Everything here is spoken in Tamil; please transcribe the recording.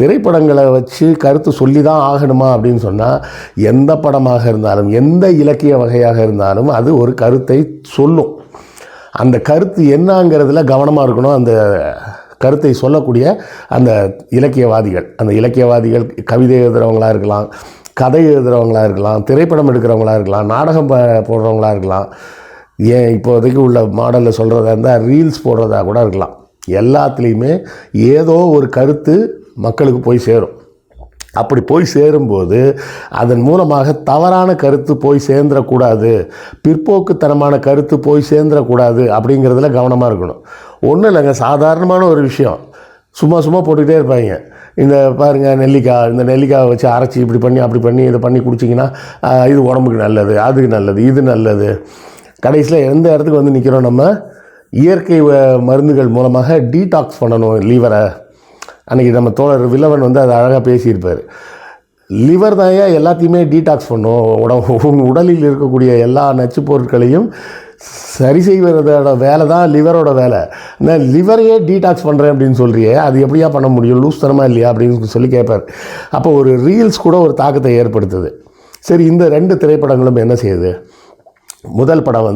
திரைப்படங்களை வச்சு கருத்து சொல்லி தான் ஆகணுமா அப்படின்னு சொன்னால் எந்த படமாக இருந்தாலும் எந்த இலக்கிய வகையாக இருந்தாலும் அது ஒரு கருத்தை சொல்லும். அந்த கருத்து என்னங்கிறதுல கவனமாக இருக்கணும். அந்த கருத்தை சொல்லக்கூடிய அந்த இலக்கியவாதிகள் அந்த இலக்கியவாதிகள் கவிதை எழுதுகிறவங்களாக இருக்கலாம் கதை எழுதுகிறவங்களா இருக்கலாம் திரைப்படம் எடுக்கிறவங்களா இருக்கலாம் நாடகம் போடுறவங்களாக போடுறவங்களா இருக்கலாம். ஏன் இப்போதைக்கு உள்ள மாடலில் சொல்கிறதா இருந்தால் ரீல்ஸ் போடுறதா கூட இருக்கலாம். எல்லாத்துலேயுமே ஏதோ ஒரு கருத்து மக்களுக்கு போய் சேரும். அப்படி போய் சேரும்போது அதன் மூலமாக தவறான கருத்து போய் சேர்ந்துடக்கூடாது பிற்போக்குத்தனமான கருத்து போய் சேர்ந்துடக்கூடாது அப்படிங்கிறதுல கவனமாக இருக்கணும். ஒன்றும் இல்லைங்க சாதாரணமான ஒரு விஷயம். சும்மா சும்மா போட்டுக்கிட்டே இருப்பாங்க. இந்த பாருங்கள் நெல்லிக்காய் இந்த நெல்லிக்காயை வச்சு அரைச்சி இப்படி பண்ணி அப்படி பண்ணி இதை பண்ணி குடிச்சிங்கன்னா இது உடம்புக்கு நல்லது அது நல்லது இது நல்லது. கடைசியில் எந்த இடத்துக்கு வந்து நிற்கிறோம் நம்ம? இயற்கை வ- மருந்துகள் மூலமாக டீடாக்ஸ் பண்ணணும் லீவரை. அன்றைக்கி நம்ம தோழர் வில்லவன் வந்து அதை அழகாக பேசியிருப்பார். லிவர் தான் ஏன் எல்லாத்தையுமே டீடாக்ஸ் பண்ணும். உடம்பு உடலில் இருக்கக்கூடிய எல்லா நச்சு பொருட்களையும் சரி செய்வதோட வேலை தான் லிவரோட வேலை. நான் லிவரையே டீடாக்ஸ் பண்ணுறேன் அப்படின்னு சொல்கிறியே அது எப்படியா பண்ண முடியும்? லூஸ் தரமா இல்லையா அப்படின்னு சொல்லி கேட்பார் அப்போ ஒரு ரீல்ஸ் கூட ஒரு தாக்கத்தை ஏற்படுத்துது. சரி இந்த ரெண்டு திரைப்படங்களும் என்ன செய்யுது? முதல் படம் வந்து